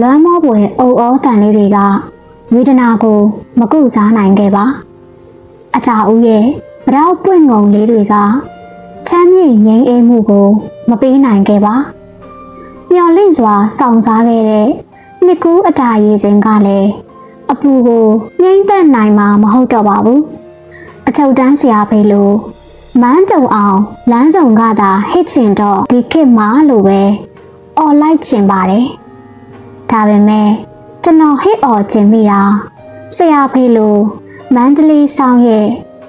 လွမ်းမောပွေအုပ်အောသံလေးတွေကဝေဒနာကိုမကုစားနိုင်ခဲ့ပါအချာဦးရဲ့ဗရောက်ပွင့်ငုံလေးတွေကချမ်းမြေ့ငြိမ်းအေးမှုကို မပေးနိုင်ခဲ့ပါမျော်လင့်စွာစောင့်စားခဲ့တဲ့နှစ်ကူးအတားရည်စဉ်ကလည်းအပူကိုငြိမ့်သက်နိုင်မှာမဟုတ်တော့ပါဘူးအချုပ်တန်းဆရာဖေးလို့မန်းတုံအောင်လမ်းဆောင်ကသာဟစ်ချင်တော့ဒီခေတ်မှာလို့ပဲអော်လိုက်ချင်ပါတယ်။ ဒါပေမဲ့ကျွန်တော်ဟစ်អော်ချင်မိတာဆရာဖေးလိုမန္တလေးဆောင်ရဲ့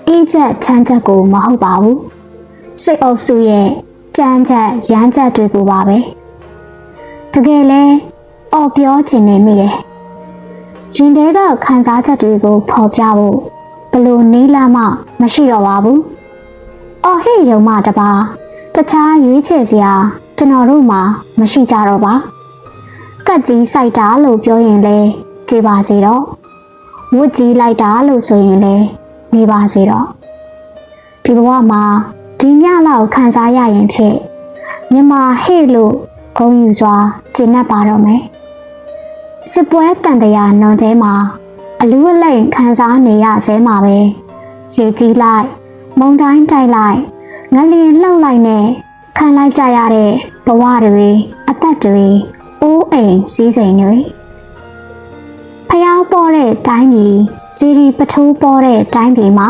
အေးချက်ချမ်းချက်ကိုမဟုတ်ပါဘူး။စိတ်အုပ်စုရဲ့ကြမ်းချက်ရမ်းချက်တွေကိုပါပဲ။တကယ်လဲអော်ပြောချင်နေမိတယ်။ရင်ထဲကခံစားချက်တွေကိုဖော်ပြဖို့ဘလို့နီးလမ်းမှမရှိတော့ပါဘူး။အော်ဟစ်ယုံမတပါတခြားရွေးချယ်စရာကျွန်တော်တို့မှာမရှိကြတော့ပါ ကတ်ကြီးစိုက်တာလို့ပြောရင်လဲကြည်ပါစေတော့ဝတ်ကြီးလိုက်တာလို့ဆိုရင်လဲနေပါစေတော့ဒီဘဝမှာဒီညလောက်ခံစားရရင်ဖြစ်မြမဟဲ့လို့ဂုံယူစွာကျင့်납ပါတော့မယ်စစ်ပွဲတန်တရားနွန်တဲမှာအလူအလိမ်ခံစားနေရဆဲမှာပဲရေကြီးလိုက်မုန်တိုင်းတိုက်လိုက်ငလျင်လှုပ်လိုက်နဲ့ခံလိုက်ကြရတဲ့ဘဝတွေအသက်တွေ အိုးအိမ်စီးစိမ်တွေဖျားပေါ်တဲ့တိုင်းပြည်စီရီပထိုးပေါ်တဲ့တိုင်းပြည်မှာ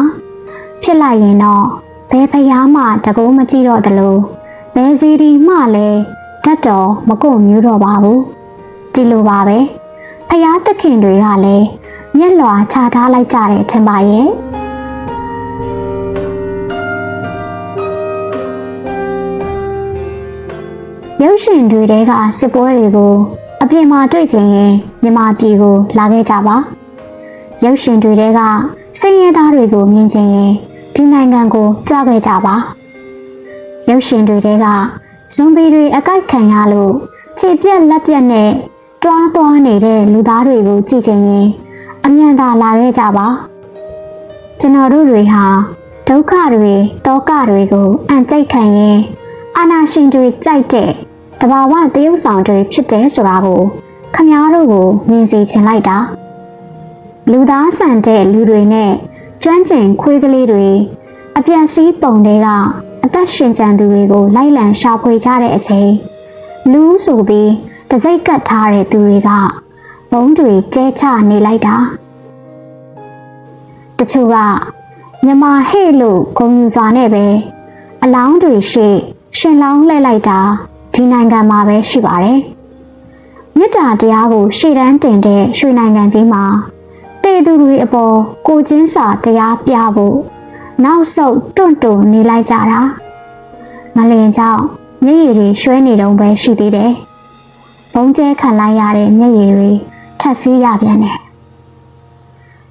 ဖြစ်လိုက်ရင်တော့ဘယ်ဖျားမှတကုံးမကြည့်တော့သလိုဘယ်စီရီမှလည်းတတ်တော်မကုတ်မျိုးတော့ပါဘူးဒီလိုပါပဲဖျားသခင်တွေကလည်းမျက်လွှာချထားလိုက်ကြတယ်ထင်ပါရဲ့ ရုပ်ရှင်တွေတဲကစစ်ပွဲတွေကိုအပြင်မှာတွေ့ချင်ရင်မြန်မာပြည်ကိုလာခဲ့ကြပါရုပ်ရှင်တွေတဲကစင်ရဲသားတွေကိုမြင်ချင်ရင်ဒီနိုင်ငံကိုကြွခဲ့ကြပါရုပ်ရှင်တွေတဲကဇွန်ဘီတွေအကိုက်ခံရလို့ခြေပြက်လက်ပြက်နဲ့တွားတွားနေတဲ့လူသားတွေကိုကြည့်ချင်ရင်အမြန်သာလာခဲ့ကြပါကျွန်တော်တို့တွေဟာဒုက္ခတွေတောကတွေကိုအံ့ကြိတ်ခံရင်အာနာရှင်တွေကြိုက်တဲ့ တဘာဝတရုပ်ဆောင်တွေဖြစ်တယ်ဆိုတာကိုခမားတို့ကိုမြင်စေချင်လိုက်တာလူသားဆန်တဲ့လူတွေနဲ့ကျွမ်းကျင်ခွေးကလေးတွေအပြတ်စည်းပုံတွေကအသက်ရှင်ကြံသူတွေကိုလိုက်လံရှာဖွေကြတဲ့အချိန်လူဆိုပြီးတစိ့ကတ်ထားတဲ့သူတွေကဘုံတွေကျဲချနေလိုက်တာတချို့ကမြမဟဲ့လို့ဂုံယူစွာနဲ့ပဲအလောင်းတွေရှိရှင်လောင်းလှည့်လိုက်တာ ဒီနိုင်ငံမှာပဲရှိပါတယ်မြစ်တာတရားကိုရှေ့တန်းတင်တဲ့ရွှေနိုင်ငံကြီးမှာတေသူတွေအပေါ်ကိုချင်းစာတရားပြဖို့နောက်ဆုတ်တွန့်တွန့်နေလိုက်ကြတာငလင်ကြောင့်မျက်ရည်တွေရွှဲနေတော့ပဲရှိသေးတယ်ဘုံကျဲခံလိုက်ရတဲ့မျက်ရည်တွေထပ်စီးရပြန်တယ်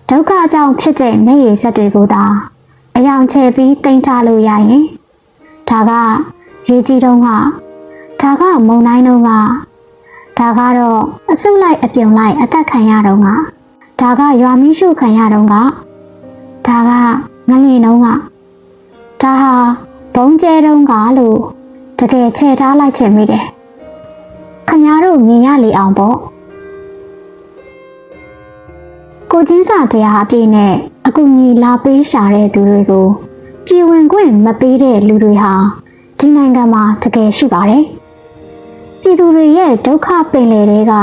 ဒုက္ခကြောင့်ဖြစ်တဲ့မျက်ရည်ဆက်တွေကိုသာအယောင်ချဲပြီးတင်ထားလို့ရရင်ဒါကရေကြီးတုံးက ဒါကမုံတိုင်းတုံးကဒါကတော့အစုလိုက်အပြုံလိုက်အသက်ခံရတော့ကဒါကရွာမီးရှုခံရတော့ကဒါကငလင်တုံးကဒါဟာဘုံကျဲတုံးကလို့တကယ်ချဲထားလိုက်ချင်မိတယ်ခမားတို့မြင်ရလေအောင်ပေါ့ကိုချင်းစာတရားအပြည့်နဲ့အကူညီလာပေးရှာတဲ့သူတွေကို ပြည်ဝင်ခွင့်မပေးတဲ့လူတွေဟာဒီနိုင်ငံမှာတကယ်ရှိပါတယ် ပြည်သူတွေရဲ့ဒုက္ခပင်လယ်တွေက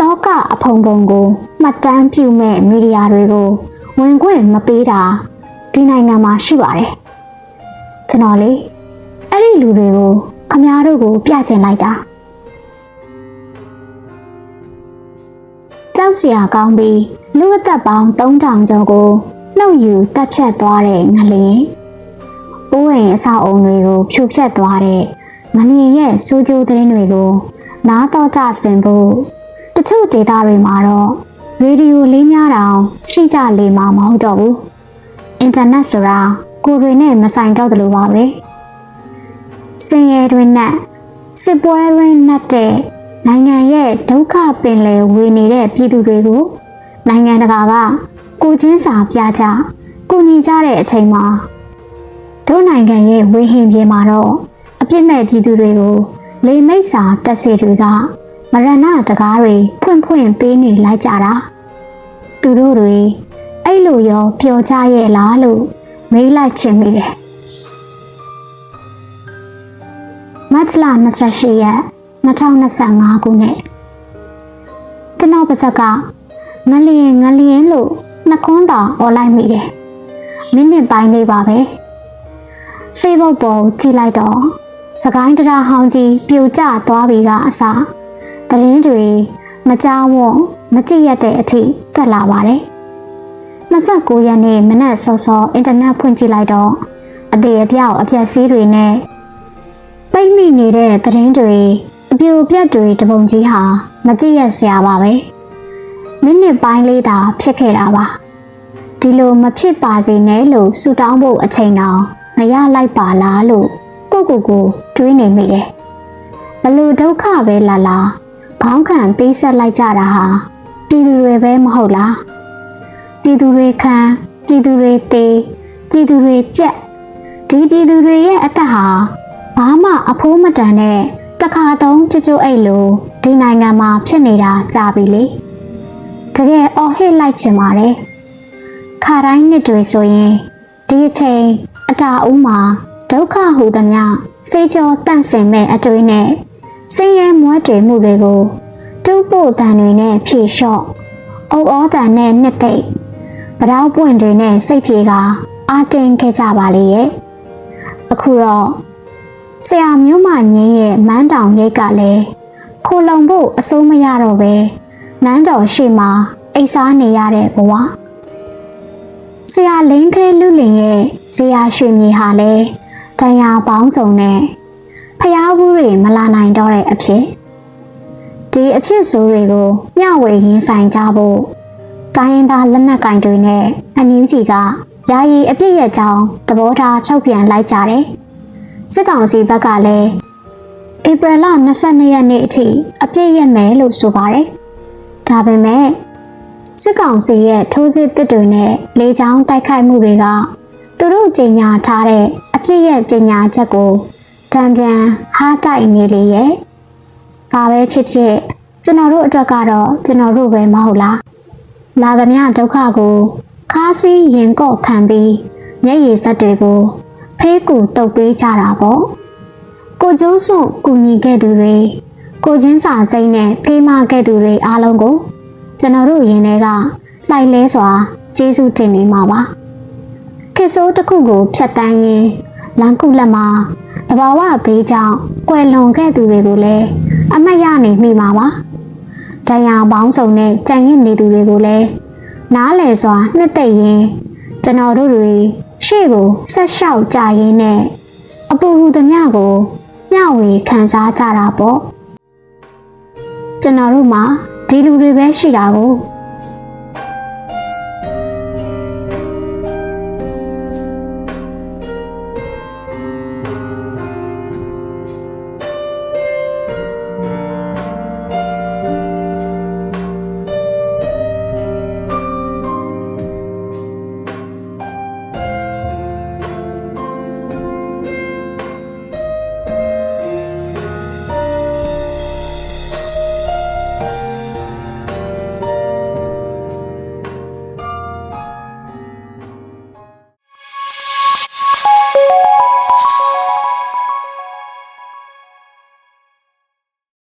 တောကအဖုံဖုံကိုမှတ်တမ်းပြုမဲ့မီဒီယာတွေကိုဝင်ခွင့်မပေးတာဒီနိုင်ငံမှာရှိပါတယ်ကျွန်တော်လေအဲ့ဒီလူတွေကိုခမားတို့ကို ပြချင်လိုက်တာကြောက်စရာကောင်းပြီးလူအသက်ပေါင်း3000ကျော်ကိုနှုတ်ယူတက်ဖြတ်သွားတဲ့ငလျင်။အိုးအိမ်အဆောက်အုံတွေကိုဖြိုဖျက်သွားတဲ့ ငလျင်ရဲ့စိုးကျိုးသတင်းတွေကိုနားတော့ကြဆင်ဖို့တချို့ဒေသတွေမှာတော့ရေဒီယိုလေးများတောင်ရှိကြလေမှာမဟုတ်တော့ဘူး။အင်တာနက်ဆိုတာကိုယ်တွေနဲ့မဆိုင်တော့တယ်လို့ပါပဲ။စင်ရဲတွင်နဲ့စစ်ပွဲတွင်နဲ့တဲ့နိုင်ငံရဲ့ဒုက္ခပင်လယ်ဝေနေတဲ့ပြည်သူတွေကိုနိုင်ငံတကာကကိုချင်းစာပြကြကုညီကြတဲ့အချိန်မှာတို့နိုင်ငံရဲ့ဝေဟင်ပြေမှာတော့အ ပြစ်မဲ့ပြည်သူတွေကိုလေမိတ်စာတက်စီတွေကမရဏတကားတွေဖွင့်ဖွင့်ပေးနေလိုက်ကြတာသူတို့တွေအဲ့လိုရောပျော်ကြရဲ့လားလို့မေးလိုက်ချင်မိတယ်မတ်လ28ရက်2025ခုနှစ်ကျွန်တော်ပါဇက်ကငလျင်ငလျင်လို့နှခွန်းတောင်អော်လိုက်မိတယ်မိနစ်ပိုင်းလေးပါပဲ Facebook ပေါ်ကြည့်လိုက်တော့ စကိုင်းတရားဟောင်းကြီးပြိုကျသွားပြီကအစားသတင်းတွေမကြောက်ဝွန်မကြည့်ရတဲ့အထိတက်လာပါတယ်29ရက်နေ့မနက်စောစောအင်တာနက်ဖွင့်ကြည့်လိုက်တော့အသေးအပြောက်အပြက်စီးတွေနဲ့ပိတ်မိနေတဲ့သတင်းတွေအပြိုပြက်တွေတပုံကြီးဟာမကြည့်ရစရာပါပဲမိနစ်ပိုင်းလေးသာဖြစ်ခဲ့တာပါဒီလိုမဖြစ်ပါစေနဲ့လို့ဆူတောင်းဖို့အချိန်တော်မရလိုက်ပါလားလို့ ကိုကိုကိုတွေးနေမိတယ်ဘလို့ဒုက္ခပဲလာလာခေါင်းခံပေးဆက်လိုက်ကြတာဟာပြည်သူတွေပဲမဟုတ်လားပြည်သူတွေခံပြည်သူတွေသေးပြည်သူတွေပြက်ဒီပြည်သူတွေရဲ့အသက်ဟာဘာမှအဖိုးမတန်တဲ့တခါသုံးကြကြအိတ်လိုဒီနိုင်ငံမှာဖြစ်နေတာကြာပြီလေတကယ်အော်ဟစ်လိုက်ချင်ပါတယ်ခါတိုင်းနှစ်တွေဆိုရင်ဒီအချိန်အတားဦးမှာ ဒုက္ခဟူသမျှစေကြောတန့်စင်မဲ့အတွေ့နဲ့ဆင်းရဲမွဲတေမှုတွေကိုတူးပို့တန်တွေနဲ့ဖြေလျှော့အုပ်ဩတန်နဲ့နှစ်သိမ့်ပတောက်ပွင့်တွေနဲ့စိတ်ပြေကအာတင်ခဲ့ကြပါလေရဲ့အခုတော့ဆရာမျိုးမငင်းရဲ့မန်းတောင်ရိတ်ကလည်းခိုလုံဖို့အစိုးမရတော့ပဲနန်းတော်ရှိမှအိတ်စားနေရတဲ့ဘဝဆရာလင်းခဲလူလင်ရဲ့ဇေယျရွှေမြေဟာလည်း တရားပေါင်းစုံနဲ့ဖျားဘူးတွေမလာနိုင်တော့တဲ့အဖြစ်ဒီအဖြစ်ဆိုးတွေကိုမျှဝေရင်းဆိုင်ကြဖို့တိုင်းရင်းသားလက်နက်ကင်တွေနဲ့အန်ယူဂျီကယာယီအပြစ်ရဲ့ကြောင်းသဘောထားချုပ်ပြန်လိုက်ကြတယ်စစ်ကောင်စီဘက်ကလည်းဧပြီလ22ရက်နေ့အထိအပြစ်ရမယ်လို့ဆိုပါတယ်ဒါပေမဲ့စစ်ကောင်စီရဲ့ထိုးစစ်တစ်တွေနဲ့လေကြောင်းတိုက်ခိုက်မှုတွေကသူတို့ကြေညာထားတဲ့ အပြစ်ရဲ့ကြေညာချက်ကိုတံပြန်ဟားတိုက်နေလေရဲ့ဘာပဲဖြစ်ဖြစ်ကျွန်တော်တို့အတွက်ကတော့ကျွန်တော်တို့ပဲမဟုတ်လားလာသမျှဒုက္ခကိုခါးစည်းရင်ကော့ခံပြီးမျက်ရည်စက်တွေကိုဖေးကူတုပ်ပေးကြတာပေါ့ကိုကျိုးစွန့်ကူညီခဲ့သူတွေကိုချင်းစာစိမ့်နဲ့ဖေးမခဲ့သူတွေအားလုံးကိုကျွန်တော်တို့ရင်ထဲကလိုက်လဲစွာကျေးဇူးတင်နေမှာပါခေဆိုးတစ်ခုကိုဖျက်တမ်းရင် လမ်းခုလက်မှာတဘာဝဘေးကြောင့်ကွယ်လွန်ခဲ့သူတွေကိုလည်းအမတ်ရနေမိမှာပါတရားပေါင်းစုံနဲ့ကြံရစ်နေသူတွေကိုလည်းနားလည်စွာနှစ်သိမ့်ရင်ကျွန်တော်တို့တွေရှေ့ကိုဆက်လျှောက်ကြရင်းနဲ့အပူဟူသမျှကိုမျှဝေခံစားကြတာပေါ့ကျွန်တော်တို့မှာဒီလူတွေပဲရှိတာကို